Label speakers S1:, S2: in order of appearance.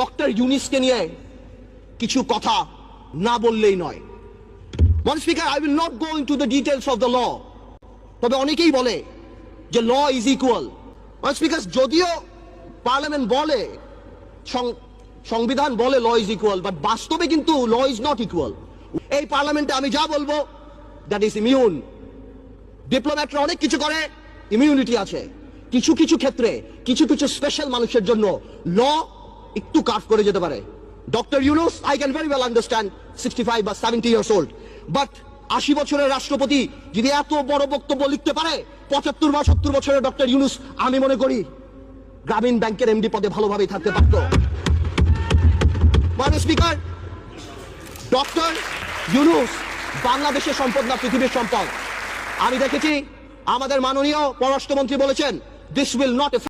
S1: Doctor ইউনিসকে নিয়ে কিছু কথা না বললেই নয়। মন speaker I will not go into the details of the law তবে অনেকেই বলে যে ল ইজ ইকুয়াল মন স্পিকার যদিও পার্লামেন্ট বলে সংবিধান বলে ল ইজ ইকুয়াল বাট বাস্তবে কিন্তু ল ইজ নট ইকুয়াল এই পার্লামেন্টে আমি যা বলব দ্যাট ইজ ইমিউন ডিপ্লোম্যাটরা অনেক কিছু করে ইমিউনিটি আছে। কিছু কিছু ক্ষেত্রে, কিছু কিছু স্পেশাল মানুষের জন্য ল একটু কাফ করে যেতে পারে। Doctor Yunus I can very well understand sixty five বা সেভেন্টি ইয়ার্স ওল্ড বাট আশি বছরের রাষ্ট্রপতি যদি এত বড় বক্তব্য লিখতে পারে, পঁচাত্তর বা সত্তর বছরের ডক্টর ইউনুস আমি মনে করি গ্রামীণ ব্যাংকের এমডি পদে ভালোভাবেই থাকতে পারত। মানে স্পিকার ডক্টর ইউনুস বাংলাদেশের সম্পদ না পৃথিবীর সম্পদ? আমি দেখেছি, আমাদের মাননীয় পররাষ্ট্রমন্ত্রী বলেছেন দিস উইল নট